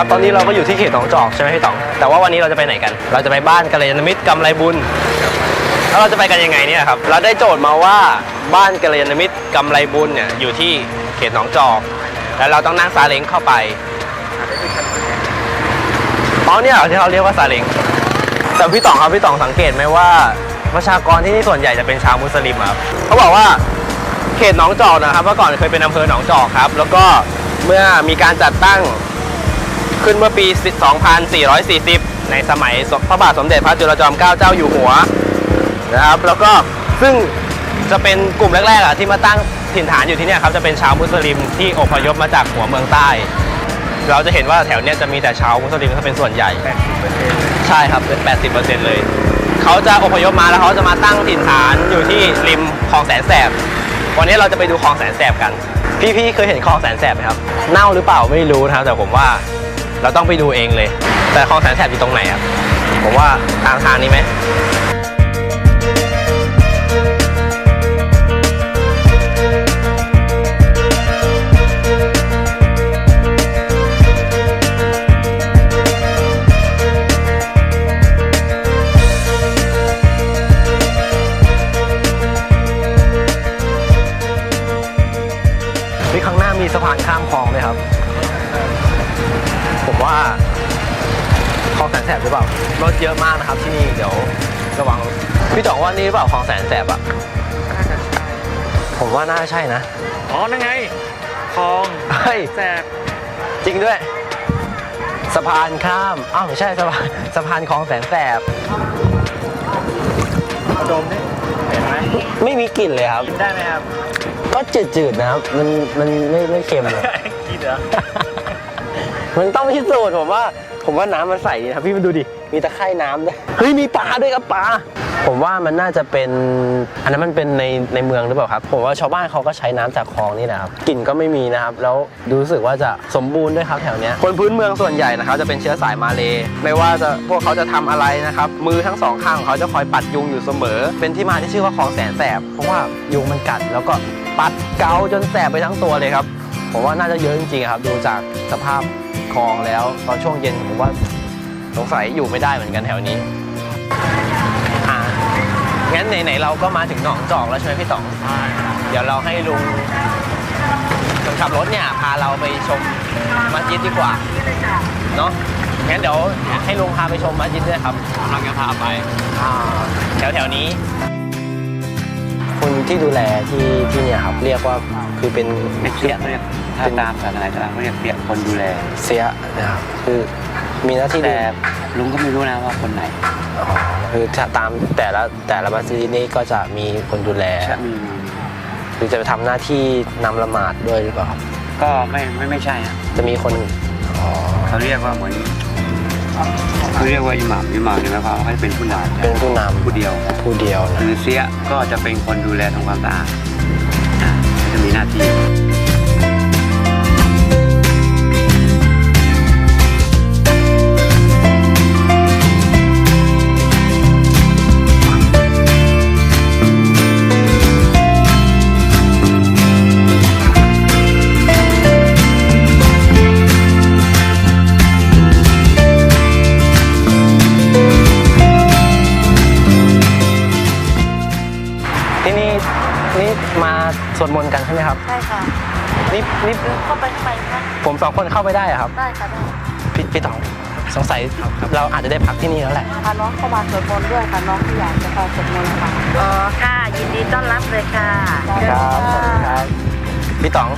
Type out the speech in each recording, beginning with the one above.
ครับตอนนี้เราก็อยู่ที่เขตหนองจอกใช่ไหมพี่ต๋องแต่ว่าวันนี้เราจะไปไหนกัน เราจะไปบ้านกัลยาณมิตรกำไรบุญแล้วเราจะไปกันยังไงเนี่ยครับเราได้โจทย์มาว่าบ้านกัลยาณมิตรกำไรบุญเนี่ยอยู่ที่เขตหนองจอก แล้วเราต้องนั่งซาเล้งเข้าไปอ๋อเนี่ยเหรอที่เขาเรียกว่าซาเล้งแต่พี่ต๋องครับพี่ต๋องสังเกตไหมว่าประชากรที่นี่ส่วนใหญ่จะเป็นชาวมุสลิมครับเขาบอกว่าเขตหนองจอกนะครับเมื่อก่อนเคยเป็นอำเภอหนองจอกครับ แล้วก็เมื่อมีการจัดตั้ง ขึ้นเมื่อปี 2440 ในสมัยพระบาทสมเด็จพระจุลจอมเกล้าเจ้าอยู่หัวนะครับแล้วก็ซึ่งจะเป็นกลุ่มแรกๆอะที่มาตั้งถิ่นฐานอยู่ที่เนี่ยครับจะเป็นชาวมุสลิมที่อพยพมาจากหัวเมืองใต้ เราจะเห็นว่าแถวเนี้ยจะมีแต่ชาวมุสลิมเขาเป็นส่วนใหญ่ ใช่ครับเป็น 80%เลย เขาจะอพยพมาแล้วเขาจะมาตั้งถิ่นฐานอยู่ที่ริมคลองแสนแสบ วันนี้เราจะไปดูคลองแสนแสบกัน พี่ๆเคยเห็นคลองแสนแสบไหมครับ เน่าหรือเปล่าไม่รู้นะครับแต่ผมว่า เราต้องไปดูเองเลย แต่คลองแสนแสบอยู่ตรงไหนครับผมว่าทางทางนี้ไหมที่ข้างหน้ามีสะพานข้ามคลองไหมครับ ผมว่าคลองแสนแสบหรือเปล่ารถเยอะมากนะครับที่นี่เดี๋ยวระวังพี่จ๋องว่านี่หรือเปล่าคลองแสนแสบอะผมว่าน่าใช่นะอ๋อนั่นไงคลองเฮ้ยแสบจริงด้วย สะพานข้ามอ้าวไม่ใช่สะพานสะพานคลองแสนแสบดมนี่เห็นไหมไม่มีกลิ่นเลยครับกินได้ไหมครับก็จืดๆนะครับมันมันไม่ไม่เค็มเลยกินเหรอ มันต้องพิสูจน์ผมว่า ผมว่าน้ำมันใสนะพี่มาดูดิ มีตะไคร่น้ำด้วย เฮ้ย มีปลาด้วยครับปลา ผมว่ามันน่าจะเป็น อันนั้นมันเป็นในในเมืองหรือเปล่าครับ ผมว่าชาวบ้านเขาก็ใช้น้ำจากคลองนี่แหละครับ กลิ่นก็ไม่มีนะครับ แล้วรู้สึกว่าจะสมบูรณ์ด้วยครับแถวเนี้ย คนพื้นเมืองส่วนใหญ่นะครับจะเป็นเชื้อสายมาเลย์ไม่ว่าจะพวกเขาจะทำอะไรนะครับ มือทั้งสองข้างของเขาจะคอยปัดยุงอยู่เสมอ เป็นที่มาที่ชื่อว่าคลองแสนแสบ เพราะว่ายุงมันกัดแล้วก็ปัดเกาจนแสบไปทั้งตัวเลยครับ ผมว่าน่าจะเยอะจริงๆครับ ดูจากสภาพ องแล้วตอนช่วงเย็นผมว่าสงสัยอยู่ไม่ได้เหมือนกันแถวนี้อ่างั้นไหนๆเราก็มาถึงหนองจอกแล้วใช่ไหมพี่ต๋องใช่เดี๋ยวเราให้ลุงคนขับรถเนี่ยพาเราไปชมมัสยิดดีกว่าเนาะงั้นเดี๋ยวให้ลุงพาไปชมมัสยิดด้วยครับกำลังจะพาไปแถวแถวๆนี้ คนที่ดูแลที่ที่เนี่ยครับเรียกว่าคือเป็นไม่เสียเขาเรียก ถ้าตามศาสนาอิสลามเขาเรียกเสียคนดูแล เสียนะครับคือมีหน้าที่ดูแต่ลุงก็ไม่รู้นะว่าคนไหนอ๋อคือถ้าตามแต่ละแต่ละมัสยิดนี้ก็จะมีคนดูแลอืมคือจะไปทำหน้าที่นำละหมาดด้วยหรือเปล่าครับก็ไม่ไม่ไม่ใช่ฮะจะมีคนอ๋อเขาเรียกว่าเหมือนเขาเรียกว่าอิหม่ามอิหม่ามเนี่ยหมายความว่าเขาจะเป็นผู้นำเป็นผู้นำผู้เดียว ผู้เดียวนะ หรือเสียก็จะเป็นคนดูแลทำความสะอาดอ่าเขาจะมีหน้าที่ที่ สวดมนต์กันใช่ไหมครับใช่ค่ะนี่นี่เดินเข้าไปข้างในนะผมสองคนเข้าไปได้อะครับได้ค่ะได้พี่พี่ต๋องสงสัยเราอาจจะได้พักที่นี่แล้วแหละพาน้องเข้ามาสวดมนต์ด้วยค่ะน้องที่อยากจะเข้าสวดมนต์ค่ะอ๋อค่ะ ยินดีต้อนรับเลยค่ะครับขอบคุณครับพี่ต๋อง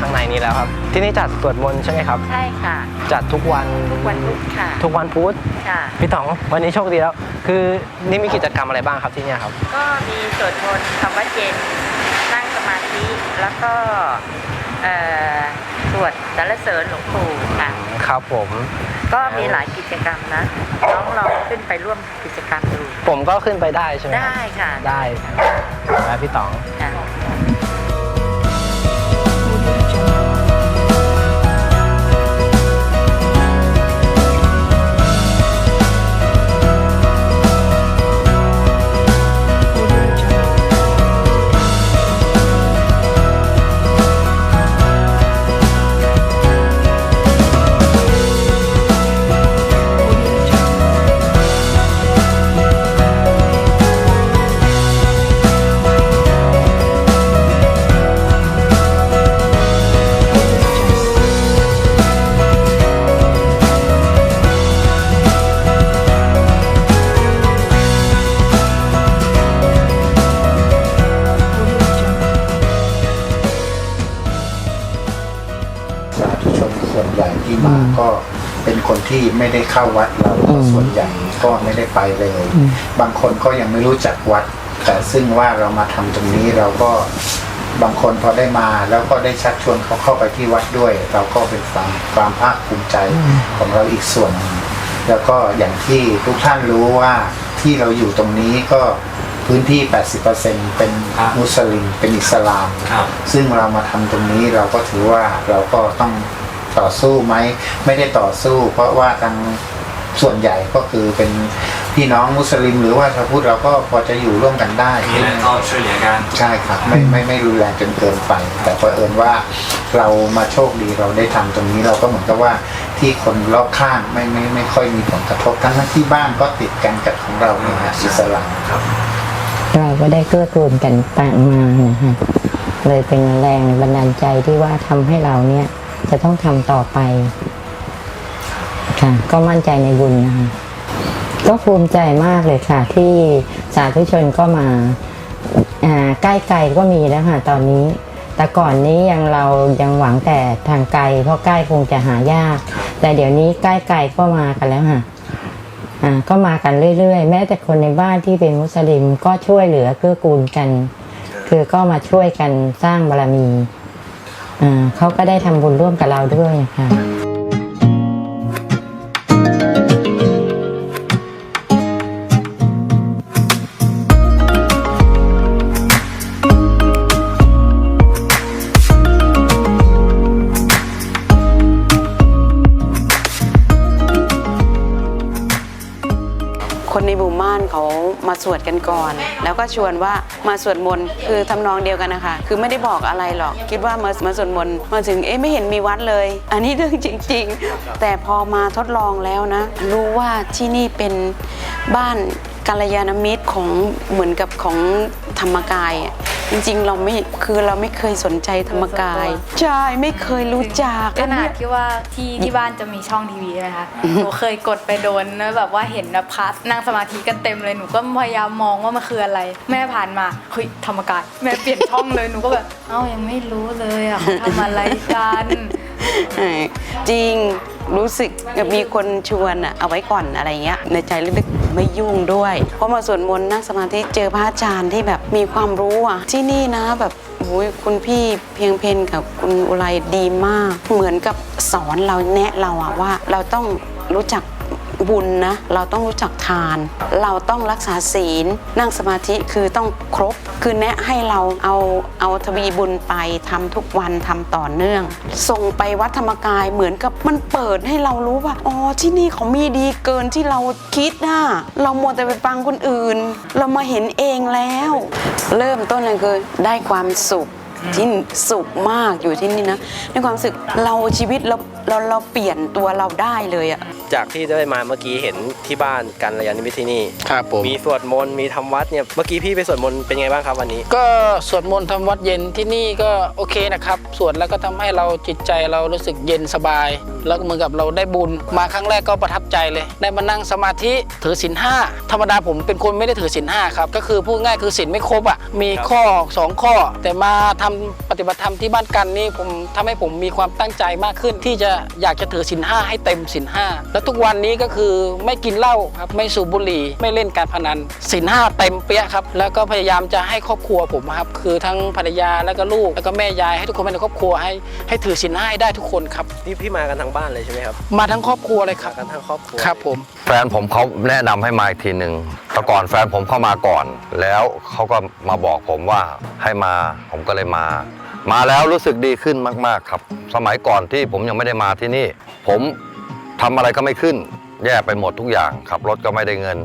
ข้างในนี้แล้วครับ ที่นี่จัดสวดมนต์ใช่ไหมครับ ใช่ค่ะ จัดทุกวันทุกวันพุธค่ะ ทุกวันพุธค่ะพี่ต๋องวันนี้โชคดีแล้ว คือนี่มีกิจกรรมอะไรบ้างครับที่เนี่ยครับ ก็มีสวดมนต์ทำวัดเย็นนั่งสมา ธิแล้วก็เอ่อสวดสรรเสริญหลวงปู่ค่ะ ครับผม ก็มีหลายกิจกรรมนะน้องลองขึ้นไปร่วมกิจกรรมดู ผมก็ขึ้นไปได้ใช่ไหมครับได้ค่ะ ได้แล้วพี่ต๋อง ก็เป็นคนที่ไม่ได้เข้าวัดเราก็ส่วนใหญ่ก็ไม่ได้ไปเลย บางคนก็ยังไม่รู้จักวัด แต่ซึ่งว่าเรามาทำตรงนี้เราก็บางคนพอได้มาแล้วก็ได้ชักชวนเขาเข้าไปที่วัดด้วย เราก็เป็นความความภาคภูมิใจของเราอีกส่วนหนึ่งแล้วก็อย่างที่ทุกท่านรู้ว่าที่เราอยู่ตรงนี้ก็พื้นที่ 80%เป็นครับมุสลิมเป็นอิสลามครับซึ่งเรามาทำตรงนี้เราก็ถือว่าเราก็ต้อง ต่อสู้ไหมไม่ได้ต่อสู้ เพราะว่าทางส่วนใหญ่ก็คือเป็นพี่น้องมุสลิม หรือว่าชาวพุทธเราก็พอจะอยู่ร่วมกันได้มีอะไรก็ช่วยเหลือกันใช่ครับไม่ไม่ไม่รุนแรงจนเกินไป แต่พอเอิญว่าเรามาโชคดีเราได้ทำตรงนี้เราก็เหมือนกับว่าที่คนรอบข้างไม่ไม่ไม่ค่อยมีผลกระทบทั้งที่บ้านก็ติดกันกับของเราเนี่ยฮะอิสลามเราก็ได้เกื้อกูลกันต่างมานะคะเลยเป็นแรงบันดาลใจที่ว่าทำให้เราเนี่ย จะต้องทำต่อไป ค่ะ ก็มั่นใจในบุญนะคะก็ภูมิใจมากเลยค่ะ ที่สาธุชนก็มาใกล้ไกลก็มีแล้วค่ะ ตอนนี้ แต่ก่อนนี้ยังเรายังหวังแต่ทางไกล เพราะใกล้คงจะหายาก แต่เดี๋ยวนี้ใกล้ไกลก็มากันแล้วค่ะก็มากันเรื่อยๆ แม้แต่คนในบ้านที่เป็นมุสลิมก็ช่วยเหลือเกื้อกูลกัน คือก็มาช่วยกันสร้างบารมี เขาก็ได้ทำบุญร่วมกับเราด้วยค่ะ เขามาสวดกันก่อน แล้วก็ชวนว่ามาสวดมนต์คือทำนองเดียวกันนะคะคือไม่ได้บอกอะไรหรอก คิดว่ามามาสวดมนต์มาถึงเอ๊ะไม่เห็นมีวัดเลย อันนี้เรื่องจริง ๆ แต่พอมาทดลองแล้วนะ รู้ว่าที่นี่เป็นบ้านกัลยาณมิตรของเหมือนกับของธรรมกาย จริงๆ เราไม่คือเราไม่เคยสนใจธรรมกาย ใช่ไม่เคยรู้จักขนาดที่ว่าที่ที่บ้านจะมีช่องทีวีใช่ไหมคะหนูเคยกดไปโดนแล้วแบบว่าเห็นแบบพระนั่งสมาธิกันเต็มเลยหนูก็พยายามมองว่ามันคืออะไร แม่ผ่านมาเฮ้ยธรรมกายแม่เปลี่ยนช่องเลยหนูก็แบบเอ้ายังไม่รู้เลยอะเขาทำอะไรกันใช่จริงรู้สึกมีคนชวนอะเอาไว้ก่อนอะไรเงี้ยในใจลึกๆ ไม่ยุ่งด้วย เพราะมาสวดมนต์นั่งสมาธิเจอพระอาจารย์ที่แบบมีความรู้อะที่นี่นะแบบโอ้ยคุณพี่เพียงเพนกับคุณอุไรดีมาก เหมือนกับสอนเราแนะเราอะว่า เราต้องรู้จัก บุญนะเราต้องรู้จักทาน เราต้องรักษาศีล นั่งสมาธิคือต้องครบ คือแนะให้เราเอาเอาทวีบุญไปทำทุกวันทำต่อเนื่อง ส่งไปวัดธรรมกายเหมือนกับมันเปิดให้เรารู้ว่าอ๋อที่นี่เขามีดีเกินที่เราคิดนะเรามัวแต่ไปฟังคนอื่น เรามาเห็นเองแล้ว เริ่มต้นเลยคือได้ความสุขที่สุขมากอยู่ที่นี่นะในความสึกเราชีวิตเรา เราเราเปลี่ยนตัวเราได้เลยอะจากที่ได้มาเมื่อกี้เห็นที่บ้านกันระยานิมิตที่นี่ครับผมมีสวดมนต์มีทำวัดเนี่ยเมื่อกี้พี่ไปสวดมนต์เป็นไงบ้างครับวันนี้ ก็สวดมนต์ทำวัดเย็นที่นี่ก็โอเคนะครับสวดแล้วก็ทำให้เราจิตใจเรารู้สึกเย็นสบาย แล้วก็เหมือนกับเราได้บุญ มาครั้งแรกก็ประทับใจเลย ได้มานั่งสมาธิถือศีลห้าธรรมดาผมเป็นคนไม่ได้ถือศีลห้าครับก็คือพูดง่ายคือศีลไม่ครบอะมีข้อสองข้อ แต่มาทำปฏิบัติธรรมที่บ้านกันนี่ผมทำให้ผมมีความตั้งใจมากขึ้นที่จะอยากจะถือศีลห้าให้เต็มศีลห้าแล้วทุกวันนี้ก็คือไม่กินเหล้าครับไม่สูบบุหรี่ไม่เล่นการพนันศีลห้าเต็มเปี้ยครับแล้วก็พยายามจะให้ครอบครัวผมครับคือทั้งภรรยาแล้วก็ลูกแล้วก็แม่ยายให้ทุกคนในครอบครัวให้ให้ถือศีลห้าให้ได้ทุกคนครับนี่พี่มากันทั้งบ้านเลยใช่ไหมครับมาทั้งครอบครัวเลยคมารับกันทั้งครอบครัวครับผม แฟนผมเขาแนะนำให้มาอีกทีหนึ่งแต่ก่อนแฟนผมเข้ามาก่อน แล้วเขาก็มาบอกผมว่าให้มา ผมก็เลยมา มาแล้วรู้สึกดีขึ้นมาก ๆ ครับ สมัยก่อนที่ผมยังไม่ได้มาที่นี่ ผมทำอะไรก็ไม่ขึ้น แย่ไปหมดทุกอย่างขับรถก็ไม่ได้เงิน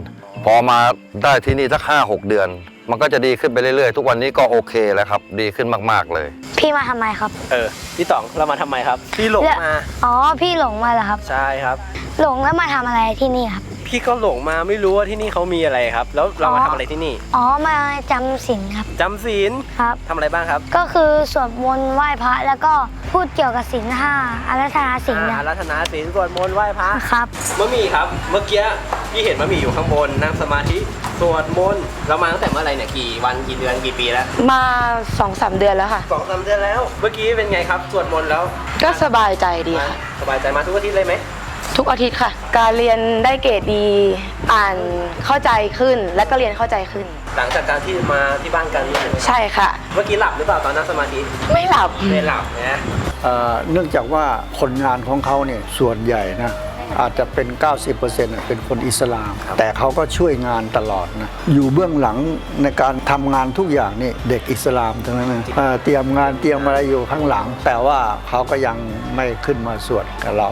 พอมาได้ที่นี่สักห้าหกเดือน มันก็จะดีขึ้นไปเรื่อย ๆ ทุกวันนี้ก็โอเคแล้วครับ ดีขึ้นมาก ๆ เลย พี่มาทำไมครับ เออพี่ต๋องเรามาทำไมครับ พี่หลงมา อ๋อ พี่หลงมาเหรอครับ ใช่ครับ หลงแล้วมาทำอะไรที่นี่ครับ พี่ก็หลงมาไม่รู้ว่าที่นี่เขามีอะไรครับ แล้วเรามาอ๋อทำอะไรที่นี่อ๋อมาจำศีลครับจำศีลครับทำอะไรบ้างครับ ก็คือสวดมนต์ไหว้พระแล้วก็พูดเกี่ยวกับศีลห้าอารัธนาศีลอ่านะรัตนาศีลสวดมนต์ไหว้พระครับมะหมี่ครับ เมื่อกี้พี่เห็นมะหมี่อยู่ข้างบนนั่งสมาธิสวดมนต์เรามาตั้งแต่เมื่อไหร่เนี่ยกี่วันกี่เดือนกี่ปีแล้วมาสองสามเดือนแล้วค่ะสองสามเดือนแล้ว เมื่อกี้เป็นไงครับสวดมนต์แล้ว ก็สบายใจดีค่ะสบายใจมาทุกอาทิตย์เลยไหม ทุกอาทิตย์ค่ะ การเรียนได้เกรดดีอ่านเข้าใจขึ้น และก็เรียนเข้าใจขึ้น หลังจากการที่มาที่บ้านกันเนี่ยใช่ค่ะ เมื่อกี้หลับหรือเปล่าตอนนั่งสมาธิไม่หลับไม่หลับนะเอ่อเนื่องจากว่าคนงานของเขาเนี่ยส่วนใหญ่นะ อาจจะเป็น 90%น่ะเป็นคนอิสลาม แต่เขาก็ช่วยงานตลอดนะ อยู่เบื้องหลังในการทำงานทุกอย่างนี่เด็กอิสลามทั้งนั้นนะเอ่อเตรียมงานเตรียมอะไรอยู่ข้างหลัง แต่ว่าเขาก็ยังไม่ขึ้นมาสวดกับเรา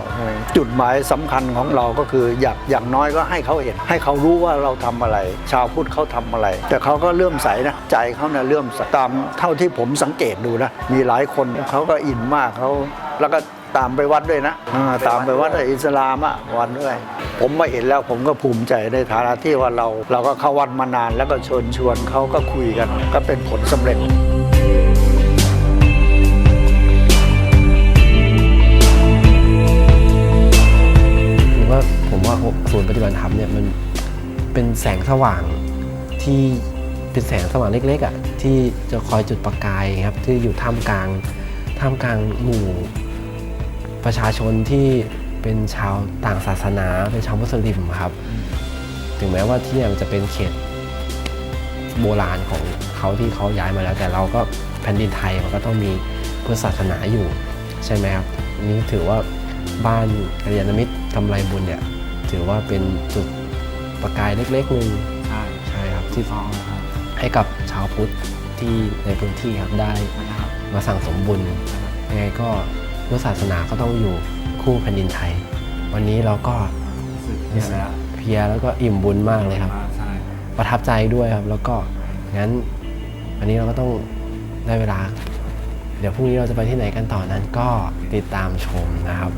จุดหมายสำคัญของเราก็คืออยากอย่างน้อยก็ให้เขาเห็น ให้เขารู้ว่าเราทำอะไร ชาวพุทธเขาทำอะไร แต่เขาก็เลื่อมใสนะใจเขาเนี่ยเลื่อมใสตามเท่าที่ผมสังเกตดูนะมีหลายคนเขาก็อินมากเขาแล้วก็ ตามไปวัดด้วยนะอ่าตามไปวัดอิสลามอะวัดด้วย ผมมาเห็นแล้วผมก็ภูมิใจในฐานะที่ว่าเราเราก็เข้าวัดมานานแล้วก็เชวนชวนเขาก็คุยกัน ก็เป็นผลสำเร็จ ผมว่าผมว่าศูนย์ปฏิบัติธรรมเนี่ยมันเป็นแสงสว่างที่เป็นแสงสว่างเล็กๆอะที่จะคอยจุดประกายครับที่อยู่ท่ามกลางท่ามกลางหมู่ ประชาชนที่เป็นชาวต่างศาสนาเป็นชาวมุสลิมครับ ถึงแม้ว่าที่เนี่ยมันจะเป็นเขตโบราณของเขาที่เขาย้ายมาแล้ว แต่เราก็แผ่นดินไทยมันก็ต้องมีพุทธศาสนาอยู่ ใช่ไหมครับนี่ถือว่าบ้านกัลยาณมิตรกำไรบุญเนี่ย ถือว่าเป็นจุดประกายเล็กๆหนึ่งใช่ใช่ครับที่ฟองครับให้กับชาวพุทธที่ในพื้นที่ครับได้มาสั่งสมบุญยังไงก็ พุทธศาสนาก็ต้องอยู่คู่แผ่นดินไทย วันนี้เราก็เพลียแล้วก็อิ่มบุญมากเลยครับประทับใจด้วยครับ แล้วก็งั้นวันนี้เราก็ต้องได้เวลา เดี๋ยวพรุ่งนี้เราจะไปที่ไหนกันต่อนั้นก็ติดตามชมนะครับ